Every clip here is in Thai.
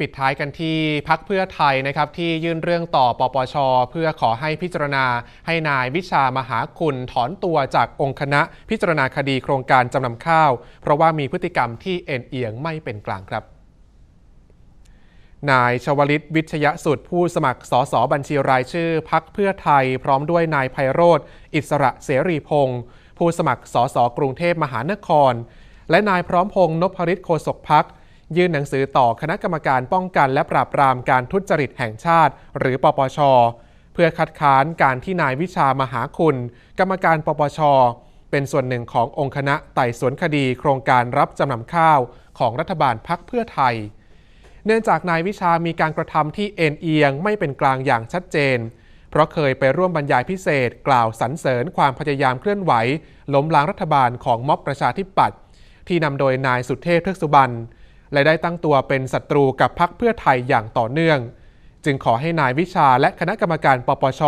ปิดท้ายกันที่พักเพื่อไทยนะครับที่ยื่นเรื่องต่อปปช เพื่อขอให้พิจารณา ให้นายวิชามหาคุณถอนตัวจากองค์คณะพิจารณาคดีโครงการจำนำข้าว เพราะว่ามีพฤติกรรมที่เอ็นเอียงไม่เป็นกลางครับนายชวลิตวิชยสุดผู้สมัครสสบัญชีรายชื่อพักเพื่อไทย พร้อมด้วยนายไพโรธอิสระเสรีพงศ์ผู้สมัครสสกรุงเทพมหานคร และนายพร้อมพงศ์นพริตโฆษกพัก ยื่นหนังสือต่อคณะกรรมการป้องกันและปราบปรามการทุจริตแห่งชาติ หรือปปช เพื่อคัดค้านการที่นายวิชามหาคุณ กรรมการปปช เป็นส่วนหนึ่งขององค์คณะไต่สวนคดีโครงการรับจำนำข้าวของรัฐบาลพักเพื่อไทย เนื่องจากนายวิชามีการกระทำที่เอ็นเอียงไม่เป็นกลางอย่างชัดเจน เพราะเคยไปร่วมบรรยายพิเศษ กล่าวสรรเสริญความพยายามเคลื่อนไหว ล้มล้างรัฐบาลของม็อบประชาธิปัตย์ที่นำโดยนายสุเทพเทือกสุบรรณ และได้ตั้งตัวเป็นศัตรูกับพรรคเพื่อไทยอย่างต่อเนื่อง จึงขอให้นายวิชาและคณะกรรมการปปช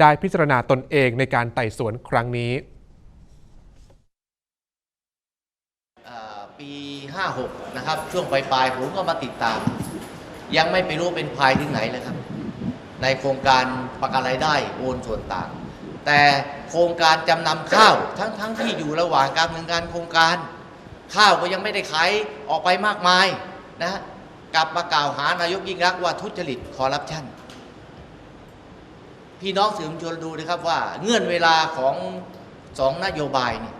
ได้พิจารณาตนเองในการไต่สวนครั้งนี้ปี 56 นะครับ ช่วงปลายๆผมก็มาติดตาม ยังไม่ไปรู้เป็นภายถึงไหนเลยครับ ในโครงการประกันรายได้โอนส่วนต่าง แต่โครงการจำนำข้าวทั้งทั้งที่อยู่ระหว่างการดำเนินการโครงการ ข้าวก็ยังไม่ได้ขายออกไปมากมายนะกลับมากล่าวหานายกยิ่งรักว่าทุจริตคอร์รัปชันพี่น้องสื่อมวลชนดูนะครับว่าเงื่อนเวลาของสองนโยบายนี่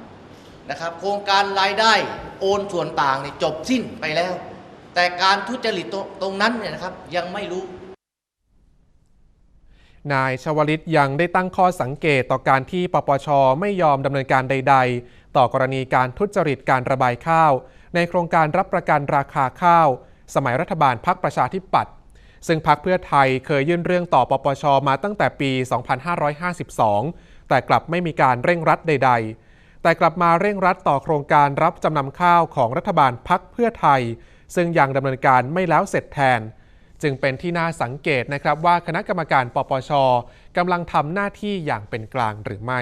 นะครับ โครงการรายได้โอนส่วนต่างเนี่ยจบสิ้นไปแล้ว แต่การทุจริตตรงนั้นเนี่ยนะครับยังไม่รู้ นายชวลิตยังได้ตั้งข้อสังเกตต่อการที่ปปชไม่ยอมดำเนินการใด ๆ ต่อกรณีการทุจริตการระบายข้าว ในโครงการรับประกันราคาข้าว สมัยรัฐบาลพักประชาธิปัตย์ซึ่งพักเพื่อไทยเคยยื่นเรื่องต่อปปชมาตั้งแต่ปี 2552 แต่กลับไม่มีการเร่งรัดใด ๆ แต่กลับมาเร่งรัดต่อโครงการรับจำนำข้าวของรัฐบาลพักเพื่อไทย ซึ่งยังดำเนินการไม่แล้วเสร็จแทน จึงเป็นที่น่าสังเกตนะครับว่าคณะกรรมการปปชกำลังทำหน้าที่อย่างเป็นกลางหรือไม่